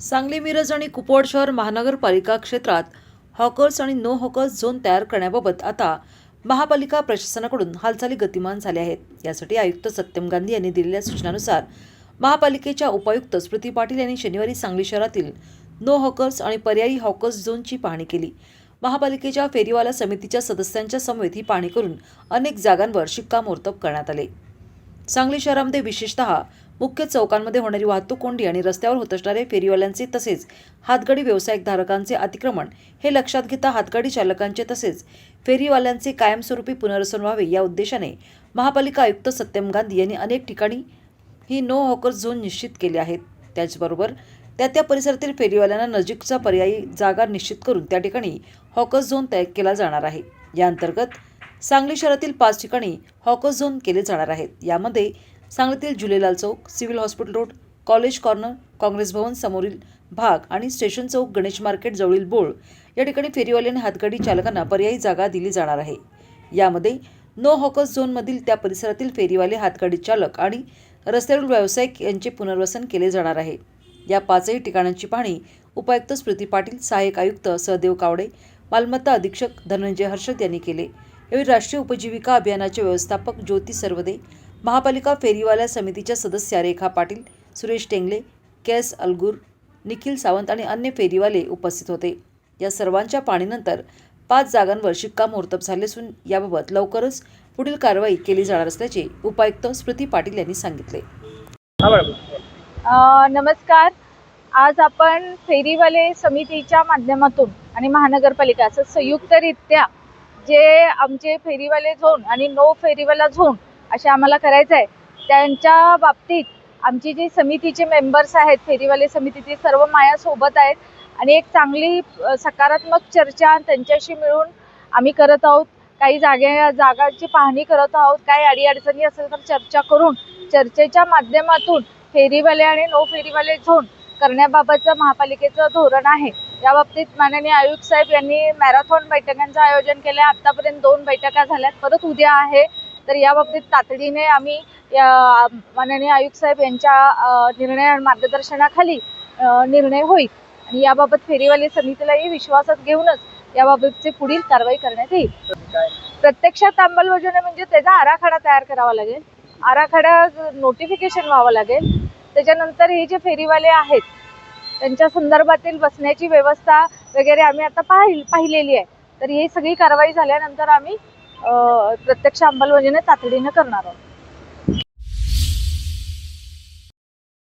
सांगली मिरज आणि कुपवाड शहर महानगरपालिका क्षेत्रात हॉकर्स आणि नो हॉकर्स झोन तयार करण्याबाबत आता महापालिका प्रशासनाकडून हालचाली गतिमान झाल्या आहेत. यासाठी आयुक्त सत्यम गांधी यांनी दिलेल्या सूचनानुसार महापालिकेच्या उपायुक्त स्मृती पाटील यांनी शनिवारी सांगली शहरातील नो हॉकर्स आणि पर्यायी हॉकर्स झोनची पाहणी केली. महापालिकेच्या फेरीवाला समितीच्या सदस्यांच्या समवेत ही पाहणी करून अनेक जागांवर शिक्कामोर्तब करण्यात आले. सांगली शहरामध्ये विशेषतः मुख्य चौकांमध्ये होणारी वाहतूक कोंडी आणि रस्त्यावर होत असणारे फेरीवाल्यांचे तसेच हातगाडी व्यावसायिक धारकांचे अतिक्रमण हे लक्षात घेता हातगाडी चालकांचे तसेच फेरीवाल्यांचे कायमस्वरूपी पुनर्वसन व्हावे या उद्देशाने महापालिका आयुक्त सत्यम गांधी यांनी अनेक ठिकाणी ही नो हॉकर झोन निश्चित केले आहेत. त्याचबरोबर त्या त्या परिसरातील फेरीवाल्यांना नजीकचा पर्यायी जागा निश्चित करून त्या ठिकाणी हॉकर्स झोन तयार केला जाणार आहे. या अंतर्गत सांगली शहरातील पाच ठिकाणी हॉकर्स झोन केले जाणार आहेत. यामध्ये सांगलीतील Jhulelal Chowk civil hospital road college corner Congress Bhavan समोरील भाग आणि स्टेशन चौक गणेश मार्केट जवळील बोळ. या ठिकाणी फेरीवाले आणि हातगाडी चालकांना पर्यायी जागा दिली जाणार आहे. यामध्ये नो हॉकर्स झोनमधील त्या परिसरातील फेरीवाले हातगाडी चालक आणि रस्त्यावरील व्यावसायिक यांचे पुनर्वसन केले जाणार आहे. या पाचही ठिकाणांची पाहणी उपायुक्त स्मृती पाटील सहाय्यक आयुक्त सहदेव कावडे मालमत्ता अधीक्षक धनंजय हर्षद यांनी केले. यावेळी राष्ट्रीय उपजीविका अभियानाचे व्यवस्थापक ज्योती सर्वदे महापालिका फेरीवाल्या समितीच्या सदस्या रेखा पाटील सुरेश टेंगले केस अलगूर निखिल सावंत आणि अन्य फेरीवाले उपस्थित होते. या सर्वांच्या पाणीनंतर पाच जागांवर शिक्कामोर्तब झाले असून याबाबत लवकरच पुढील कारवाई केली जाणार असल्याचे उपायुक्त स्मृती पाटील यांनी सांगितले. नमस्कार. आज आपण फेरीवाले समितीच्या माध्यमातून आणि महानगरपालिका असं संयुक्तरित्या जे आमचे फेरीवाले झोन आणि नो फेरीवाला झोन असे आम्हाला करायचं आहे. त्यांच्या बाबतीत आमची जी समितीचे मेंबर्स आहेत फेरीवाले समितीचे सर्व मायासोबत आहेत. आणि एक चांगली सकारात्मक चर्चा त्यांच्याशी मिळून आम्ही करत आहोत. काही जागे जागांची पाहणी करत आहोत. काही अडीअडचणी असेल तर चर्चा करून चर्चेच्या माध्यमातून फेरीवाले आणि नो फेरीवाले झोन करण्याबाबतचं महापालिकेचं धोरण आहे. या बाबतीत माननीय आयुक्त साहेब यांनी मॅरेथॉन बैठकांचं आयोजन केलं आहे. आत्तापर्यंत दोन बैठका झाल्यात. परत उद्या आहे. तर या बाबतीत तातडीने आम्ही या माननीय आयुक्त साहेब यांच्या निर्णय आणि मार्गदर्शनाखाली निर्णय होईल. आणि याबाबत फेरीवाली समितीलाही विश्वासात घेऊनच याबाबतची पुढील कारवाई करण्यात येईल. प्रत्यक्षात अंमलबजावणी म्हणजे त्याचा आराखडा तयार करावा लागेल. आराखडा नोटिफिकेशन व्हावं लागेल. त्याच्यानंतर हे जे फेरीवाले आहेत त्यांच्या संदर्भातील बसण्याची व्यवस्था वगैरे आम्ही आता पाहिल पाहिलेली आहे. तर ही सगळी कारवाई झाल्यानंतर आम्ही प्रत्यक्ष अंमलबजावणी तातडीनं करणार आहोत.